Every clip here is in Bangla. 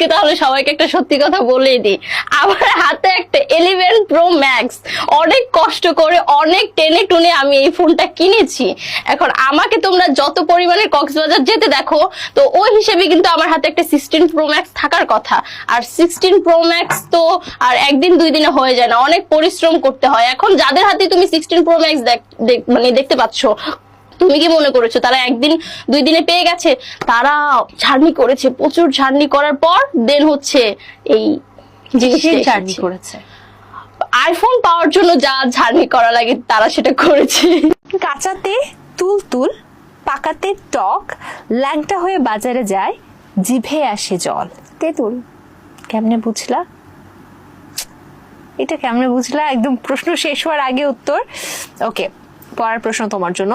আজকে তাহলে সবাইকে একটা সত্যি কথা বলেই দিই। আমার হাতে একটা এলিভেন প্রো ম্যাক্স অনেক কষ্ট করে, অনেক টেনে টুনে আমি এই ফোনটা কিনেছি। এখন আমাকে তোমরা যত পরিমাণে কক্সবাজার যেতে দেখো, তো ওই হিসেবে কিন্তু আমার হাতে একটা সিক্সটিন প্রো ম্যাক্স থাকার কথা। আর সিক্সটিন প্রো ম্যাক্স তো আর একদিন দুই দিনে হয়ে যায় না, অনেক পরিশ্রম করতে হয়। এখন যাদের হাতে তুমি সিক্সটিন প্রো ম্যাক্স মানে দেখতে পাচ্ছ তুমি কি মনে করেছ? তারা একদিন দুই দিনে পেয়ে গেছে। তারা ঝার্নি করেছে প্রচুর ঝার্নি করার পর দেন হচ্ছে এই জিনিসটা জার্নি এসেছে। করেছে? আইফোন পাওয়ার জন্য যা ঝার্নি করা লাগে তারা সেটা করেছে। কাঁচাতে তুল তুল পাকাতে টক ল্যাংটা হয়ে বাজারে যায় জিভে আসে জল। তেঁতুল কেমনে বুঝলা? এটা কেমনে বুঝলা? একদম প্রশ্ন শেষ হওয়ার আগে উত্তর। ওকে পরের প্রশ্ন তোমার জন্য।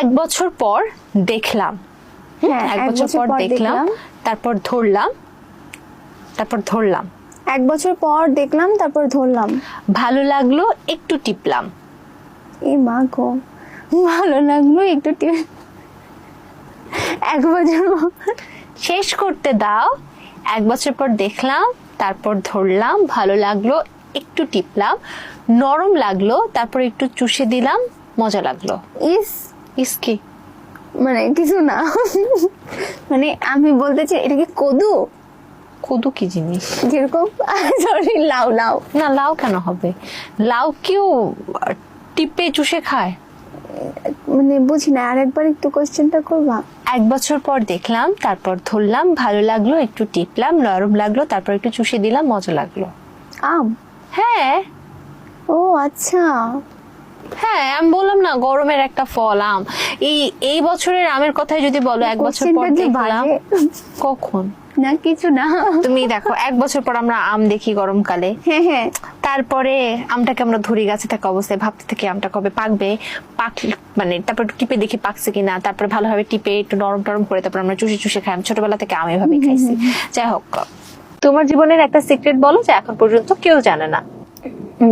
এক বছর পর দেখলাম। হ্যাঁ এক বছর পর দেখলাম তারপর ধরলাম তারপর ধরলাম। এক বছর পর দেখলাম তারপর ধরলাম। ভালো লাগল একটু টিপলাম। এই মা গো ভালো লাগল একটু টিপ। এক বছর শেষ করতে দাও এক বছর পর দেখলাম তারপর ধরলাম ভালো লাগল একটু টিপলাম নরম লাগল তারপর একটু চুষে দিলাম মজা লাগল। ইস ইসকি মানে কিছু না। মানে আমি বলতে চাই এটা কি কদু? কদু কি জিনিস? যেরকম সরি লাউ লাউ। না লাউ কেন হবে? লাউ কেউ টিপে চুষে খায়। মানে বুঝি না আরেকবার একটু কোশ্চেনটা করবা? এক বছর পর দেখলাম তারপর ধরলাম ভালো লাগল একটু টিপলাম নরম লাগল তারপর একটু চুষে দিলাম মজা লাগল। আম? হ্যাঁ। ও আচ্ছা। হ্যাঁ আমি বললাম না গরমের একটা ফল আম। এই এই বছরের আমের কথাই যদি বলো এক বছর পর দেখলাম। কখন? না কিছু না। তুমি দেখো এক বছর পর আমরা আম দেখি গরমকালে। হ্যাঁ হ্যাঁ। তারপরে আমটাকে আমরা ধরে গাছে থাকা অবস্থায় ভাবতে থাকি আমটা কবে পাকবে। পাক মানে তারপর একটু টিপে দেখি পাকছে কিনা তারপরে ভালোভাবে টিপে একটু নরম টরম করে তারপর আমরা চুষে চুষে খাই। আমি ছোটবেলা থেকে আম এভাবে খাইছি। যাই হোক তোমার জীবনের একটা সিক্রেট বলো যে এখন পর্যন্ত কেউ জানে না।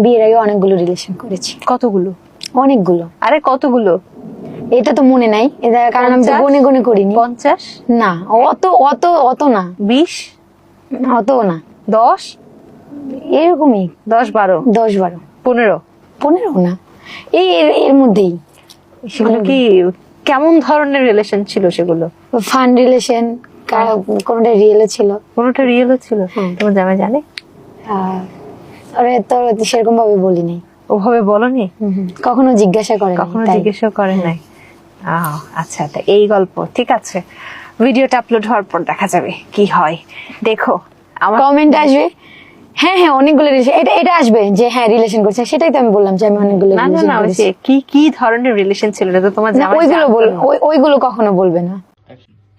বিয়ের আগে অনেকগুলো রিলেশন করেছি। কতগুলো? অনেকগুলো। আরে কতগুলো? এটা তো মনে নাই। এটা কারণ আমি তো? গনে গনে করিনি। পঞ্চাশ? না অত অত অত না। বিশ? অত না। দশ? এরকমই। দশ বারো? দশ বারো। পনেরো? পনেরো না। এই এর- মধ্যেই। সেগুলো কি কেমন ধরনের রিলেশন ছিল সেগুলো? ফান রিলেশন কোনটা রিয়েলে ছিল। কোনোটা রিয়েলও ছিল? হুম। তোমার জামাই জানে? আর তো সেরকম ভাবে বলি নাই ওভাবে বলনি। কখনো জিজ্ঞাসা করে কখনো জিজ্ঞেসও করে নাই। আচ্ছা তা এই গল্প ঠিক আছে। ভিডিওটা আপলোড হওয়ার পর দেখা যাবে কি হয়। দেখো আমার কমেন্ট আসবে। হ্যাঁ হ্যাঁ অনেকগুলো এটা এটা আসবে যে হ্যাঁ রিলেশন করছে। সেটাই তো আমি বললাম যে আমি অনেকগুলো না না কি কি ধরনের রিলেশন ছিল এটা তো তোমার না জামাই ওইগুলো বল ওইগুলো কখনো বলবে না।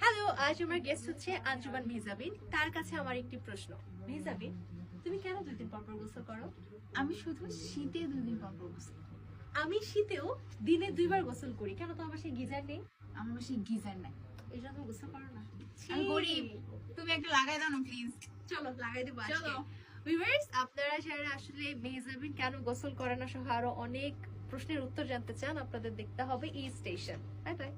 হ্যালো আজ আমার গেস্ট হচ্ছে আঞ্জুমান মেহজাবিন তার কাছে আমার একটি প্রশ্ন। মেহজাবিন তুমি কেন দুই দিন পর পর গোসল করো? আমি শুধু শীতে দুদিন পর পর গোসল করি। আমি শীতেও দিনে দুইবার গোসল করি। কেন তোমার বাসায় গিজার নেই? আমার বাসায় গিজার নাই। এই জন্য গোসল করো না। আমি গরিব। তুমি একটা লাগাই দাও না প্লিজ চলো লাগাই দেবো চলো। ভিউয়ার্স আপনারা যারা আসলে মেহজাবিন কেন গোসল করে না সহ আরও অনেক প্রশ্নের উত্তর জানতে চান আপনাদের দেখতে হবে ই স্টেশন বাই বাই